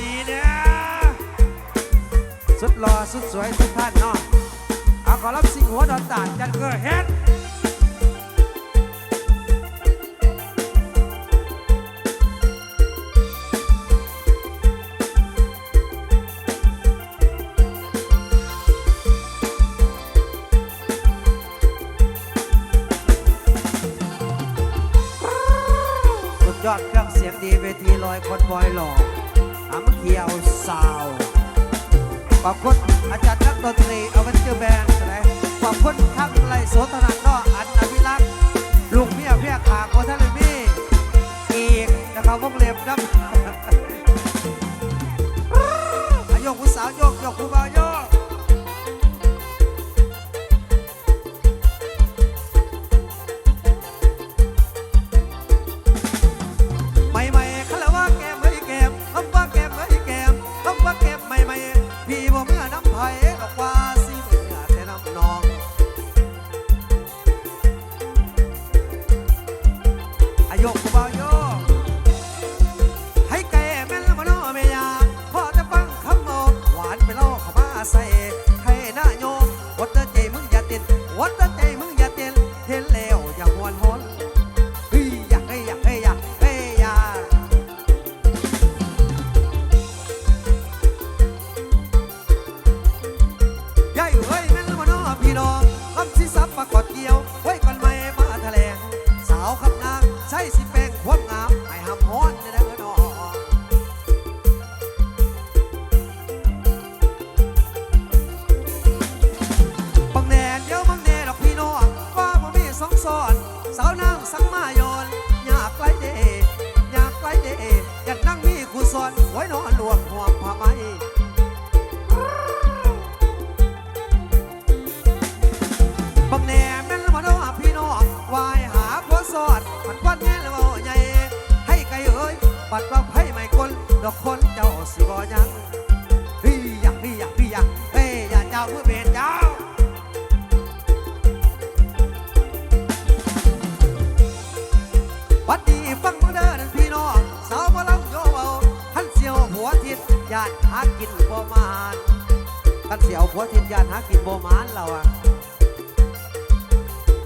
ดีเนี่ยสุดหล่อสุดสวยทุกท่านเนาะเอาขอรับสิ่งหัวดอนตาลจันเกอร์เฮ็ดสุดยอดเครื่องเสียงดีเวทีลอยคนบอยหล่อ ยวสาวขอบคุณอาจารย์นักดนตรีเอาเวนเจอร์แบนด์นะขอบคุณทั้งไรโสธนันนออันอภิรักษ์ลูกเมียเพียขาโคทะเล น ดอกคนเจ้าสิบ่ยังเฮ้ยอยากพี่อยากพี่อยากเฮ้ยอย่าเจ้าเพื่อเบนเจ้าวัดดีฟังมาเด้อนั่นพี่น้องสาวมาลำโยเบาขันเสียวหัวทิศญาติหากินบ่มานขันเสียวหัวทิศญาติหากินบ่มานเราอะ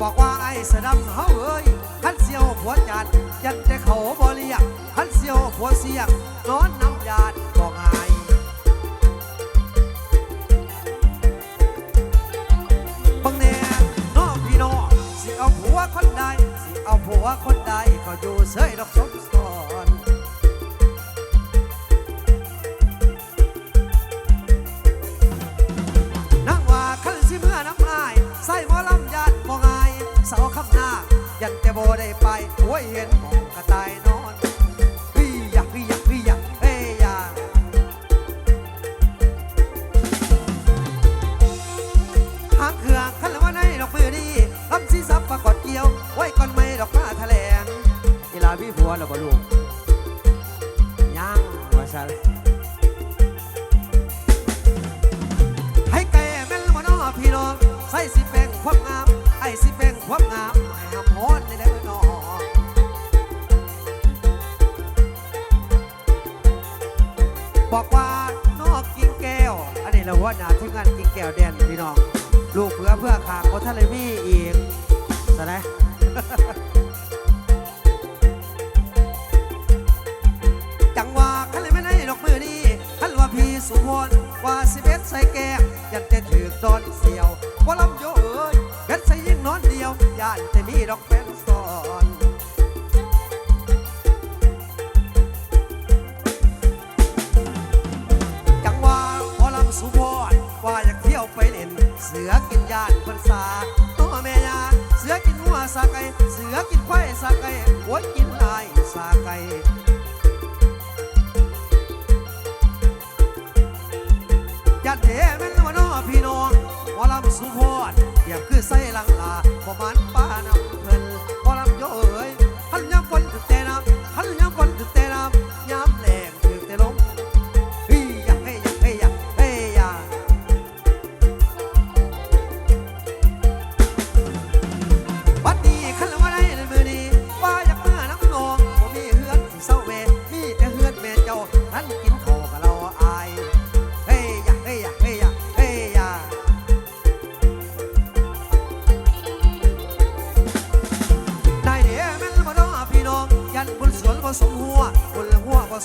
บอกว่าไอ้สะดำเฮาเอ้ยขันเสียวหัวจานยันแต่เขาบ่เรียกขันเสียวหัวเสียงนอนน้ำญาติบอกไงบังแน่น้องพี่น้องสิเอาผัวคนใดสิเอาผัวคนใดก็อยู่เสยดอกสมสอ ส่สิแป้งความงาม ไอ้สิแป้งความงามให้หำฮอนได้แล้วน้อบอกว่านอกกิงแก้ว อันนี้เราว่าหนาทีมงานกิงแก้วแดนพี่น้อง ลูกเพื่อเพื่อขางโคทะเลมีอีกสนะจังว่าขันเลยไม่ได้ดอกมือนี่ขันว่าพี่สุพร ดอกแฟนซ้อนจังว่าพอลำสุพรว่าอยากเที่ยวไปเล่น เสือกินยานคนสาตัวแม่ยาเสือกินหัวสาไก่เสือกินควายสาไก่หัวกินลายสาไก่ยัดเทแม่นวน้อพี่น้องพอลำสุพรเปรียบคือไส้ลังลาประมาณป้าน้ำ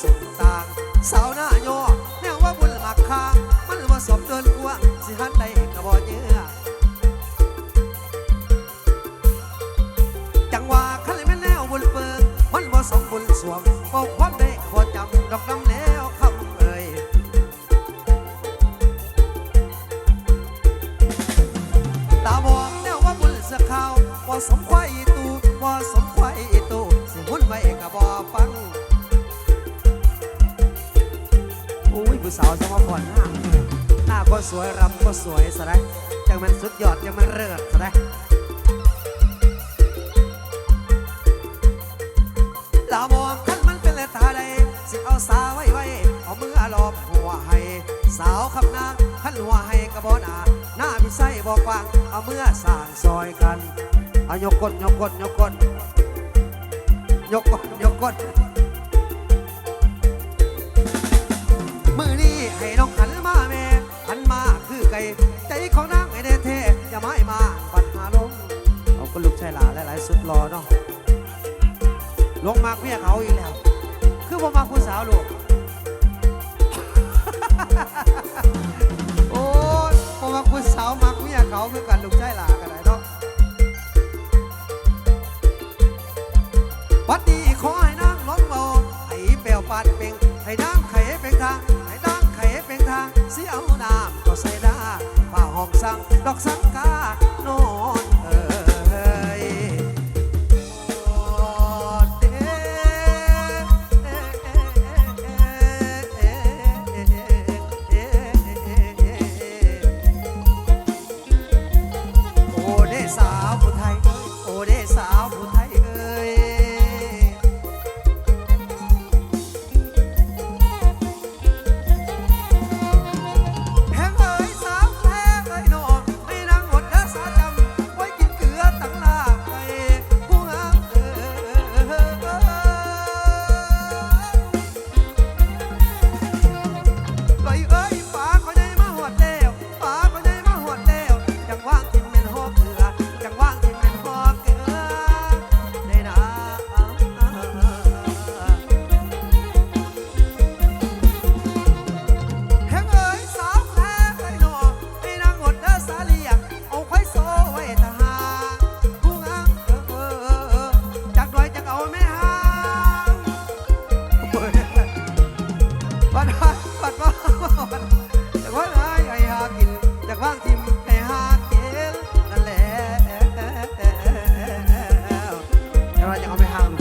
สาวหน้าโยแนวว่าบุญหมักคามันว่าสมเดินกว้างสิหันใดกระบอกเยื่อจังว่าคันเลยแม่แนวบุญเปิงมันว่าสมบุญสวงบอกความได้ขอจำดอกน้ำแล้วคำเอ่ยตาบอกแนวว่าบุญเสือขาวบ่สมควาย สาวจะมาผ่อนหน้าหน้าก็สวยรำก็สวยซะได้จังมันสุดยอดจังมันเลิศซะได้ตามองคันมันเป็นเลตาใดสิเอาสาวไว้ไว้เอามือลอมหัวให้ สาวคำนางขั้นหัวให้กระบอกหนาหน้าพิไส้บอกฟังเอาเมื่อสร้างซอยกันเอายกก้นยกก้นยกก้นยกก้นยกก้น ให้น้องขันมาแม่ขันมาคือไก่ใจของนางไอ้เดเทอย่าไม่มาปัญหาลงเอาก็ลูกชายหลาหลายๆสุดรอเนาะลงมากเมียเขาอีกแล้ว คือบ่มาผู้สาวลูกโอ้ยเพราะว่าคุณสาวมักเมียเขาคือกันลูกชายหลากัน สั่งดอกสังกา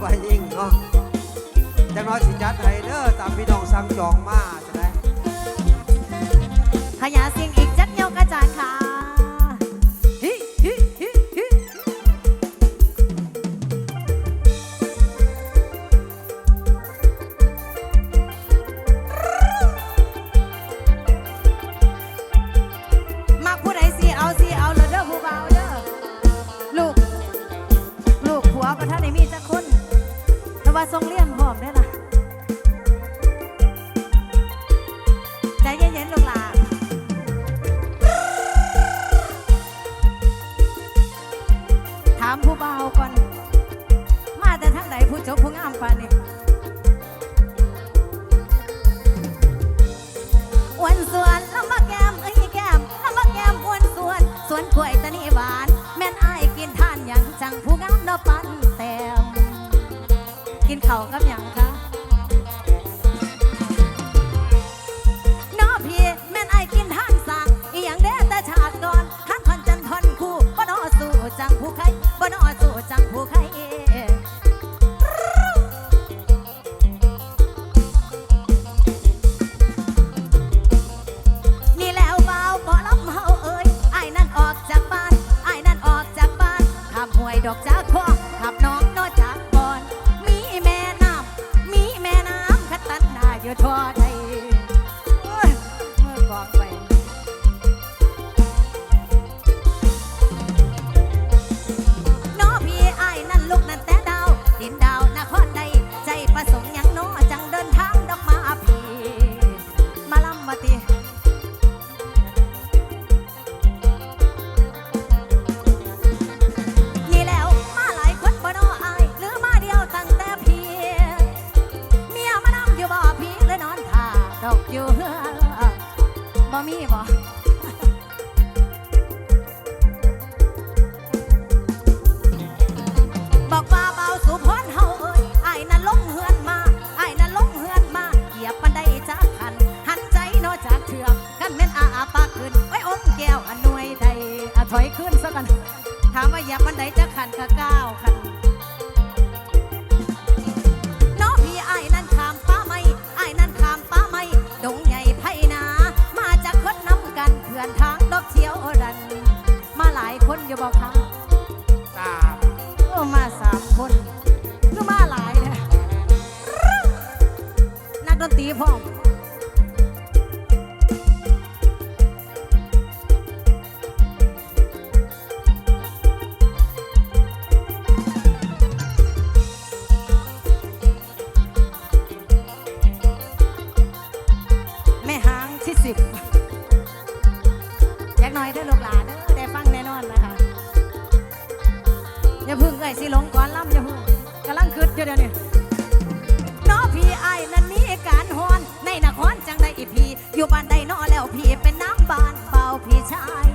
ตัวหมอลำไฟยิงเนาะจังน้อยสิจัดให้เด้อตามพี่น้องสั่งจองมาจะได้ขยะเสียงอีกจัดเยกระจารย์ค่ะ ว่าทรงเลี้ยงหอมได้ เข่ากับหยังคะน้อพี่แม่นไอกินท่านสางอีหยังเด้แต่ชาติก่อนท่านทอนจันทอนคู่บ่นอสู้จังผู้ใครบ่นอสู้จังผู้ใคร บ่มีบ่บ สิบอยากน่อยได้อลูกหลานเด้อได้ฟังแน่นอนนะคะอย่าพึ่งเอ้ยสิหลงก่อนล่ำอย่าพึ่งกำลังคืดอยู่เดี๋ยวนี้น้อพี่ไอ้นั่นมีการฮอน ในนครจังได้อีพี่อยู่บ้านใดน้อแล้วพี่เป็นน้ำบานเบาพี่ชาย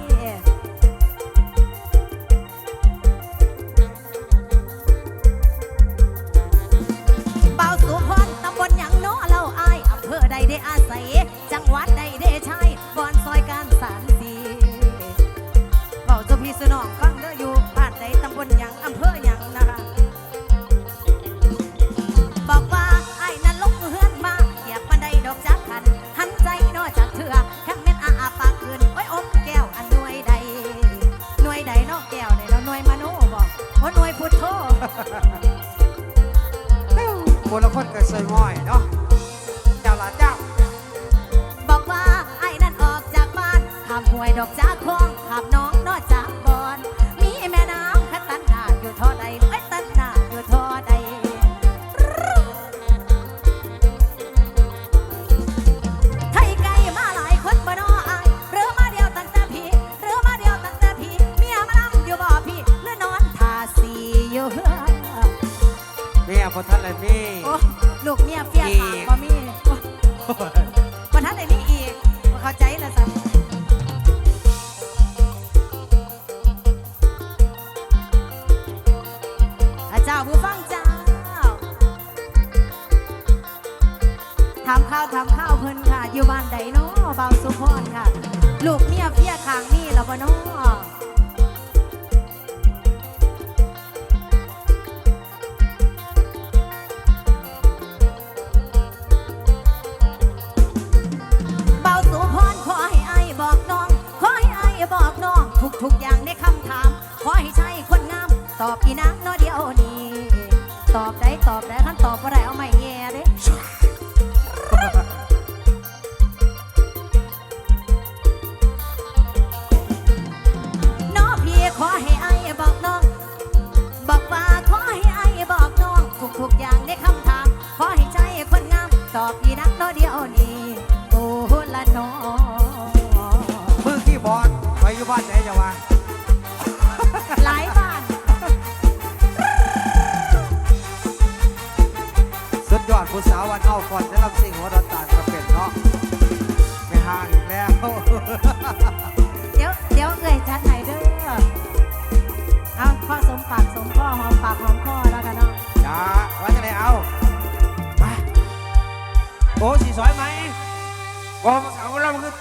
เบาสุพรตำบลหยังน้อเล่าอายอำเภอใดได้อาศัย หวยดอกจากคลองขับน้องนอกจากบอน มีแม่น้ำคัดตันหนาอยู่ท่อใดไอ้ยตันหนาอยู่ท่อใดไทยไกลมาหลายคนบ่นออายหรือมาเดียวตั้งแต่พี่หรือมาเดียวตั้งแต่พี่เมียมานั่งอยู่บ่พี่หรือนอนทาสีอยู่เฮือนเมียพอท่านเลยนี่โอ้ลูกเมียเฟียถามบ่มีโอ้บ่ทันได้นี่อีกบ่เข้าใจแล้วสั ทำข้าวทำข้าวเพิ่นค่ะ อยู่บ้านใดเนาะเบาสุพรค่ะ ลูกเมียเฟียทางนี่แล้วบ่เนาะเบาสุพรขอให้ไอ้ายบอกน้องขอให้อ้ายบอกน้องทุกทุกอย่างในคำถาม ขอให้ใช่คนงาม ตอบอีนางเนอเดียวนี้ ตอบ ผู้สาววันเอาฟ่อนจะรับสิ่งหัวดอตาลกระเป็นเนาะไม่ห่างอีกแล้วเดี๋ยวเดี๋ยวเอ่ยชัดไหนเด้อเอาข้อสมปากสมข้อหอมปากหอมข้อแล้วกันเนาะจ้าว่าจะไหนเอาไปโอ้สีสวยไหมโอ้สาวเราคือ